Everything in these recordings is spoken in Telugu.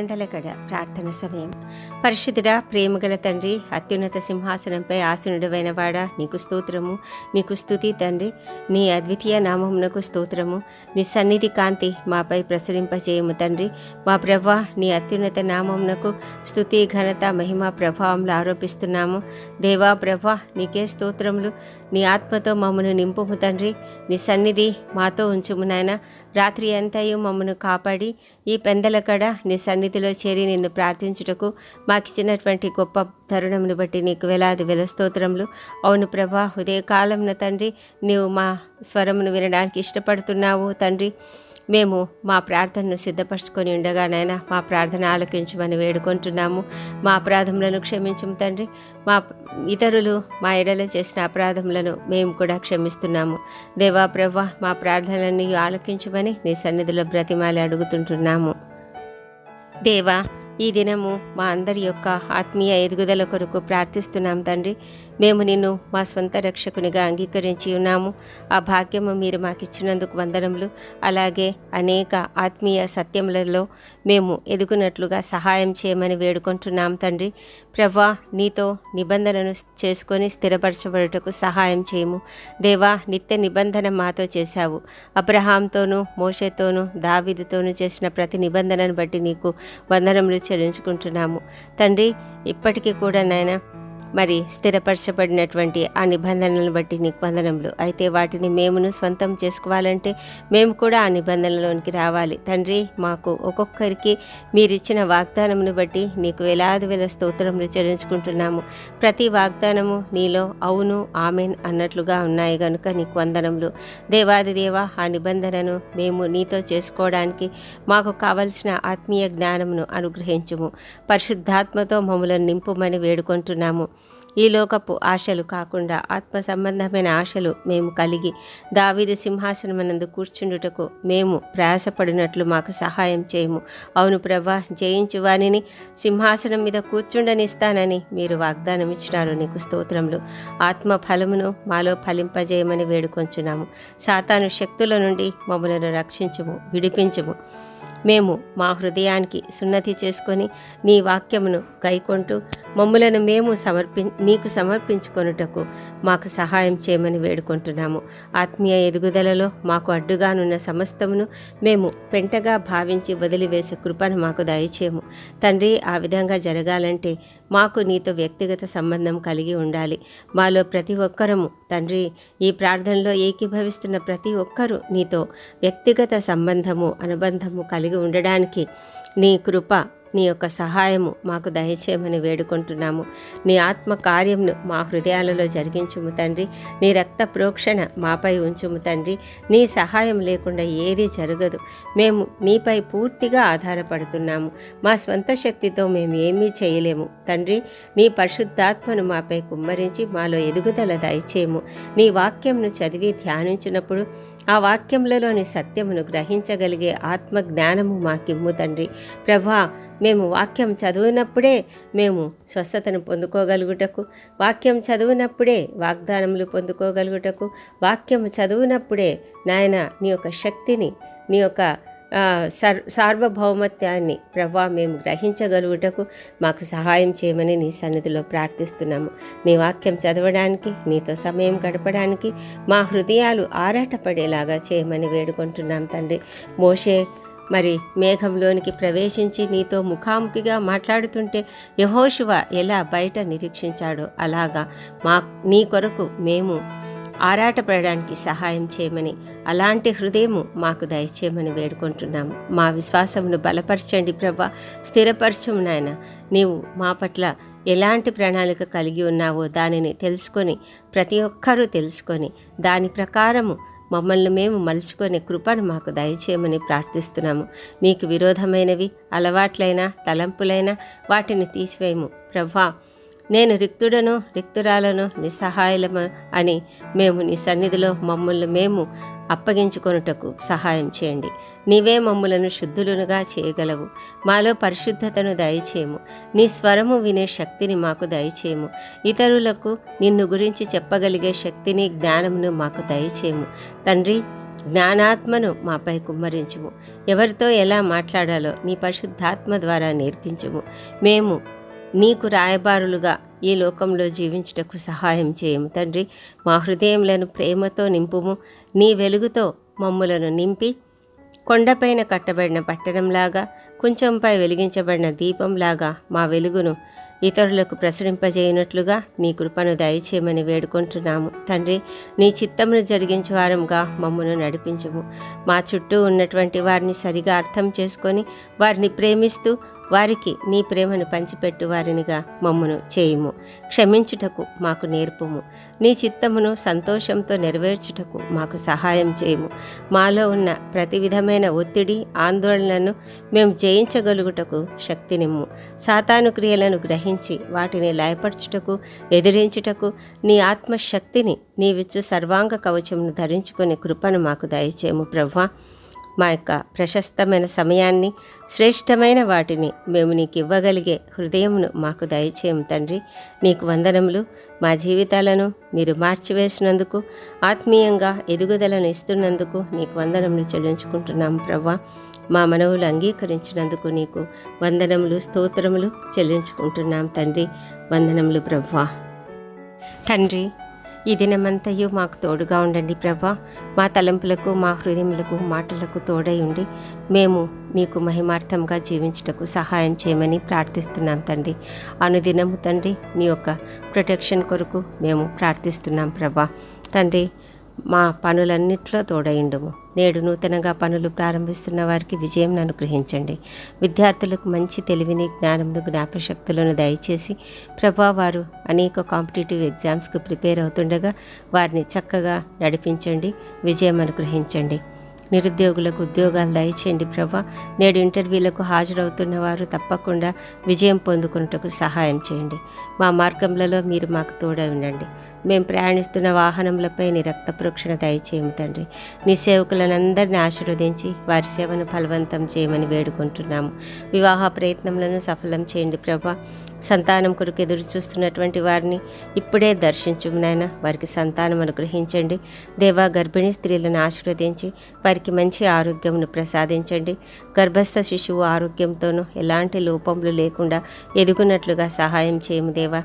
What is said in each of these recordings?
పెందలకడ ప్రార్థన సమయం. పరిశుద్ధుడా ప్రేమగల తండ్రి అత్యున్నత సింహాసనంపై ఆసనుడవైన వాడా నీకు స్తోత్రము. నీకు స్తుతి తండ్రి. నీ అద్వితీయ నామమునకు స్తోత్రము. నీ సన్నిధి కాంతి మాపై ప్రసరింపజేయము తండ్రి. మా ప్రభా నీ అత్యున్నత నామమునకు స్తుతి ఘనత మహిమ ప్రభావంలో ఆరోపిస్తున్నాము. దేవా ప్రభా నీకే స్తోత్రములు. నీ ఆత్మతో మమ్మను నింపుము తండ్రి. నీ సన్నిధి మాతో ఉంచుము నాయన. రాత్రి అంతయు మమ్మను కాపాడి ఈ పెందలకడ నీ సన్నిధిలో చేరి నిన్ను ప్రార్థించుటకు మాకిచ్చినటువంటి గొప్ప తరుణమును బట్టి నీకు వేలాది వేల స్తోత్రములు. అవును ప్రభా ఉదయకాలంన తండ్రి నీవు మా స్వరమును వినడానికి ఇష్టపడుతున్నావు తండ్రి. మేము మా ప్రార్థనను సిద్ధపరచుకొని ఉండగా నాయన మా ప్రార్థన ఆలకించమని వేడుకుంటున్నాము. మా అపరాధములను క్షమించము తండ్రి. మా ఇతరులు మా ఎడల చేసిన అపరాధములను మేము కూడా క్షమిస్తున్నాము. దేవా ప్రభా మా ప్రార్థనలన్నీ ఆలకించమని నీ సన్నిధిలో బ్రతిమాలి అడుగుతుంటున్నాము. దేవా ఈ దినము మా అందరి యొక్క ఆత్మీయ ఎదుగుదల కొరకు ప్రార్థిస్తున్నాం తండ్రి. మేము నిన్ను మా స్వంత రక్షకునిగా అంగీకరించి ఉన్నాము. ఆ భాగ్యము మీరు మాకు ఇచ్చినందుకు వందనములు. అలాగే అనేక ఆత్మీయ సత్యములలో మేము ఎదుగునట్లుగా సహాయం చేయమని వేడుకుంటున్నాం తండ్రి. ప్రభా నీతో నిబంధనను చేసుకొని స్థిరపరచబడుటకు సహాయం చేయము. దేవా నిత్య నిబంధన మాతో చేశావు. అబ్రహాంతోనూ మోషతోనూ దావిదితోనూ చేసిన ప్రతి నిబంధనను బట్టి నీకు వందనములు చెల్లించుకుంటున్నాము. తండ్రి ఇప్పటికీ కూడా నాయన మరి స్థిరపరచబడినటువంటి ఆ నిబంధనలను బట్టి నీకు వందనములు. అయితే వాటిని మేమును స్వంతం చేసుకోవాలంటే మేము కూడా ఆ నిబంధనలోనికి రావాలి. తండ్రి మాకు ఒక్కొక్కరికి మీరిచ్చిన వాగ్దానమును బట్టి నీకు వేలాది వేల స్తోత్రములు చెల్లించుకుంటున్నాము. ప్రతి వాగ్దానము నీలో అవును ఆమెన్ అన్నట్లుగా ఉన్నాయి గనుక నీకు వందనములు. దేవాది దేవ ఆ నిబంధనను మేము నీతో చేసుకోవడానికి మాకు కావలసిన ఆత్మీయ జ్ఞానమును అనుగ్రహించుము. పరిశుద్ధాత్మతో మమ్మలను నింపుమని వేడుకుంటున్నాము. ఈ లోకపు ఆశలు కాకుండా ఆత్మ సంబంధమైన ఆశలు మేము కలిగి దావీది సింహాసనమనందు కూర్చుండుటకు మేము ప్రయాసపడినట్లు మాకు సహాయం చేయము. అవును ప్రభా జయించు వానిని సింహాసనం మీద కూర్చుండనిస్తానని మీరు వాగ్దానం ఇచ్చినారు నీకు స్తోత్రములు. ఆత్మ ఫలమును మాలో ఫలింపజేయమని వేడుకొంచున్నాము. సాతాను శక్తుల నుండి మమ్మలను రక్షించుము విడిపించుము. మేము మా హృదయానికి సున్నతి చేసుకొని నీ వాక్యమును గైకొంటూ మమ్ములను మేము సమర్పి నీకు సమర్పించుకొనుటకు మాకు సహాయం చేయమని వేడుకుంటున్నాము. ఆత్మీయ ఎదుగుదలలో మాకు అడ్డుగానున్న సమస్తమును మేము పెంటగా భావించి వదిలివేసే కృపను మాకు దయచేయము. తండ్రి ఆ విధంగా జరగాలంటే మాకు నీతో వ్యక్తిగత సంబంధం కలిగి ఉండాలి. మాలో ప్రతి ఒక్కరము తండ్రి ఈ ప్రార్థనలో ఏకీభవిస్తున్న ప్రతి ఒక్కరూ నీతో వ్యక్తిగత సంబంధము అనుబంధము కలిగి ఉండడానికి నీ కృప నీ యొక్క సహాయము మాకు దయచేయమని వేడుకుంటున్నాము. నీ ఆత్మ కార్యంను మా హృదయాలలో జరిగించుము తండ్రి. నీ రక్త ప్రోక్షణ మాపై ఉంచుము తండ్రి. నీ సహాయం లేకుండా ఏది జరగదు. మేము నీపై పూర్తిగా ఆధారపడుతున్నాము. మా స్వంత శక్తితో మేము ఏమీ చేయలేము తండ్రి. నీ పరిశుద్ధాత్మను మాపై కుమ్మరించి మాలో ఎదుగుదల దయచేయము. నీ వాక్యంను చదివి ధ్యానించినప్పుడు ఆ వాక్యములలోని సత్యమును గ్రహించగలిగే ఆత్మ జ్ఞానము మాకిమ్ము తండ్రి. ప్రభా మేము వాక్యం చదివినప్పుడే మేము స్వస్థతను పొందుకోగలుగుటకు వాక్యం చదివినప్పుడే వాగ్దానములు పొందుకోగలుగుటకు వాక్యం చదివినప్పుడే నాయన నీ యొక్క శక్తిని నీ యొక్క సర్ సార్వభౌమత్యాన్ని ప్రభా మేము గ్రహించగలుగుటకు మాకు సహాయం చేయమని నీ సన్నిధిలో ప్రార్థిస్తున్నాము. నీ వాక్యం చదవడానికి నీతో సమయం గడపడానికి మా హృదయాలు ఆరాటపడేలాగా చేయమని వేడుకుంటున్నాం తండ్రి. మోషే మరి మేఘంలోనికి ప్రవేశించి నీతో ముఖాముఖిగా మాట్లాడుతుంటే యహోశివ ఎలా బయట నిరీక్షించాడో అలాగా మా నీ కొరకు మేము ఆరాటపడడానికి సహాయం చేయమని అలాంటి హృదయము మాకు దయచేయమని వేడుకుంటున్నాము మా విశ్వాసమును బలపరచండి ప్రభా స్థిరపరచము నాయన. నీవు మా పట్ల ఎలాంటి ప్రణాళిక కలిగి ఉన్నావో దానిని తెలుసుకొని ప్రతి ఒక్కరూ తెలుసుకొని దాని ప్రకారము మమ్మల్ని మేము మలుచుకునే కృపను మాకు దయచేయమని ప్రార్థిస్తున్నాము. మీకు విరోధమైనవి అలవాట్లైన తలంపులైన వాటిని తీసివేయము. ప్రభా నేను రిక్తుడను రిక్తురాలను నిస్సహాయులము అని మేము నీ సన్నిధిలో మమ్మల్ని మేము అప్పగించుకొనుటకు సహాయం చేయండి. నీవే మమ్ములను శుద్ధులునుగా చేయగలవు. మాలో పరిశుద్ధతను దయచేయము. నీ స్వరము వినే శక్తిని మాకు దయచేయము. ఇతరులకు నిన్ను గురించి చెప్పగలిగే శక్తిని జ్ఞానమును మాకు దయచేయము. తండ్రి జ్ఞానాత్మను మాపై కుమ్మరించుము. ఎవరితో ఎలా మాట్లాడాలో నీ పరిశుద్ధాత్మ ద్వారా నేర్పించుము. మేము నీకు రాయబారులుగా ఈ లోకంలో జీవించుటకు సహాయం చేయము. తండ్రి మా హృదయములను ప్రేమతో నింపుము. నీ వెలుగుతో మమ్ములను నింపి కొండపైన కట్టబడిన పట్టణంలాగా కొంచెంపై వెలిగించబడిన దీపంలాగా మా వెలుగును ఇతరులకు ప్రసరింపజేయనట్లుగా నీ కృపను దయచేయమని వేడుకుంటున్నాము. తండ్రి నీ చిత్తమును జరిగించే వారంగా మమ్మను నడిపించము. మా చుట్టూ ఉన్నటువంటి వారిని సరిగా అర్థం చేసుకొని వారిని ప్రేమిస్తూ వారికి నీ ప్రేమను పంచిపెట్టు వారినిగా మమ్మను చేయుము. క్షమించుటకు మాకు నేర్పుము. నీ చిత్తమును సంతోషంతో నెరవేర్చుటకు మాకు సహాయం చేయము. మాలో ఉన్న ప్రతి విధమైన ఒత్తిడి ఆందోళనను మేము జయించగలుగుటకు శక్తినిమ్ము. సాతాను క్రియలను గ్రహించి వాటిని లయపరచుటకు ఎదిరించుటకు నీ ఆత్మశక్తిని నీవిచ్చు సర్వాంగ కవచమును ధరించుకునే కృపను మాకు దయచేయము ప్రభా మా యొక్క ప్రశస్తమైన సమయాన్ని శ్రేష్టమైన వాటిని మేము నీకు ఇవ్వగలిగే హృదయమును మాకు దయచేయం తండ్రి. నీకు వందనములు. మా జీవితాలను మీరు మార్చివేసినందుకు ఆత్మీయంగా ఎదుగుదలను ఇస్తున్నందుకు నీకు వందనములు చెల్లించుకుంటున్నాం ప్రవ్వా. మా మనవులు అంగీకరించినందుకు నీకు వందనములు స్తోత్రములు చెల్లించుకుంటున్నాం తండ్రి. వందనములు ప్రవ్వా. తండ్రి ఈ దినమంతయు మాకు తోడుగా ఉండండి ప్రభా. మా తలంపులకు మా హృదయములకు మాటలకు తోడై ఉండి మేము నీకు మహిమార్థంగా జీవించుటకు సహాయం చేయమని ప్రార్థిస్తున్నాం తండ్రి. అనుదినము తండ్రి నీ యొక్క ప్రొటెక్షన్ కొరకు మేము ప్రార్థిస్తున్నాం ప్రభా. తండ్రి మా పనులన్నిట్లో తోడయిండుము నేడు నూతనంగా పనులు ప్రారంభిస్తున్న వారికి విజయం అనుగ్రహించండి విద్యార్థులకు మంచి తెలివిని జ్ఞానమును జ్ఞాపశక్తులను దయచేసి ప్రభా వారు అనేక కాంపిటేటివ్ ఎగ్జామ్స్కు ప్రిపేర్ అవుతుండగా వారిని చక్కగా నడిపించండి విజయం అనుగ్రహించండి. నిరుద్యోగులకు ఉద్యోగాలు దయచేయండి ప్రభా. నేడు ఇంటర్వ్యూలకు హాజరవుతున్న వారు తప్పకుండా విజయం పొందుకున్నటకు సహాయం చేయండి. మా మార్గంలో మీరు మాకు తోడై ఉండండి. మేము ప్రయాణిస్తున్న వాహనములపై నీ రక్త ప్రోక్షణ దయచేయము తండ్రి. నీ సేవకులనందరినీ ఆశీర్వదించి వారి సేవను ఫలవంతం చేయమని వేడుకుంటున్నాము. వివాహ ప్రయత్నములను సఫలం చేయండి ప్రభా. సంతానం కొరకు ఎదురు చూస్తున్నటువంటి వారిని ఇప్పుడే దర్శించు నాయన. వారికి సంతానం అనుగ్రహించండి. దేవా గర్భిణీ స్త్రీలను ఆశీర్వదించి వారికి మంచి ఆరోగ్యంను ప్రసాదించండి. గర్భస్థ శిశువు ఆరోగ్యంతోనూ ఎలాంటి లోపములు లేకుండా ఎదుగునట్లుగా సహాయం చేయము దేవా.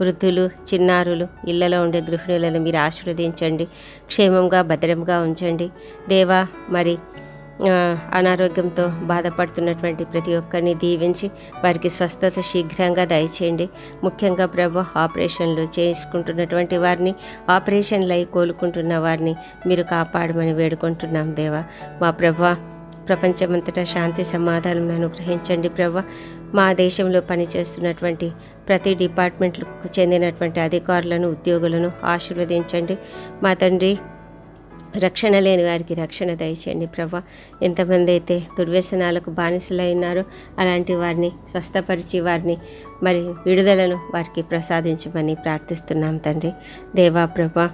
వృద్ధులు చిన్నారులు ఇళ్ళలో ఉండే గృహిణులను మీరు ఆశీర్వదించండి. క్షేమంగా భద్రంగా ఉంచండి. దేవా మరి అనారోగ్యంతో బాధపడుతున్నటువంటి ప్రతి ఒక్కరిని దీవించి వారికి స్వస్థత శీఘ్రంగా దయచేయండి. ముఖ్యంగా ప్రభు ఆపరేషన్లు చేసుకుంటున్నటువంటి వారిని ఆపరేషన్లు అయి కోలుకుంటున్న వారిని మీరు కాపాడమని వేడుకుంటున్నాం దేవా. మా ప్రభ ప్రపంచమంతటా శాంతి సమాధానం అనుగ్రహించండి ప్రభ. మా దేశంలో పనిచేస్తున్నటువంటి ప్రతి డిపార్ట్మెంట్లకు చెందినటువంటి అధికారులను ఉద్యోగులను ఆశీర్వదించండి. మా తండ్రి రక్షణ లేని వారికి రక్షణ దయచేయండి ప్రభా. ఎంతమంది అయితే దుర్వ్యసనాలకు బానిసలైనారో అలాంటి వారిని స్వస్థపరిచి వారిని మరి విడుదలను వారికి ప్రసాదించమని ప్రార్థిస్తున్నాం తండ్రి. దేవా ప్రభా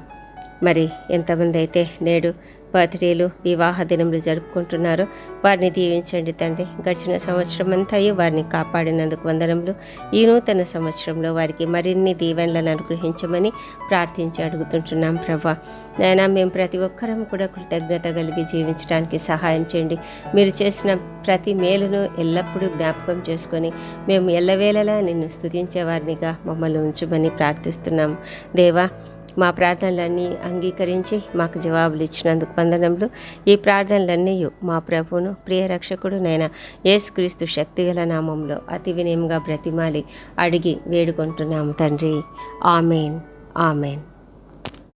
మరి ఎంతమంది అయితే నేడు బర్త్డేలు వివాహ దినములు జరుపుకుంటున్నారో. వారిని దీవించండి తండ్రి. గడిచిన సంవత్సరం అంతయు వారిని కాపాడినందుకు వందనములు. ఈ నూతన సంవత్సరంలో వారికి మరిన్ని దీవెనలను అనుగ్రహించమని ప్రార్థించి అడుగుతుంటున్నాం ప్రభా. నాయన మేము ప్రతి ఒక్కరం కూడా కృతజ్ఞత కలిగి జీవించడానికి సహాయం చేయండి. మీరు చేసిన ప్రతి మేలును ఎల్లప్పుడూ జ్ఞాపకం చేసుకొని మేము ఎల్లవేళలా నిన్ను స్తుతించే వారినిగా మమ్మల్ని ఉంచమని ప్రార్థిస్తున్నాము. దేవా మా ప్రార్థనలన్నీ అంగీకరించి మాకు జవాబులు ఇచ్చినందుకు వందనములు. ఈ ప్రార్థనలన్నీ మా ప్రభువును ప్రియ రక్షకుడు నైనా యేసుక్రీస్తు శక్తిగల నామంలో అతి వినయంగా బ్రతిమాలి అడిగి వేడుకుంటున్నాము తండ్రి. ఆమెన్. ఆమెన్.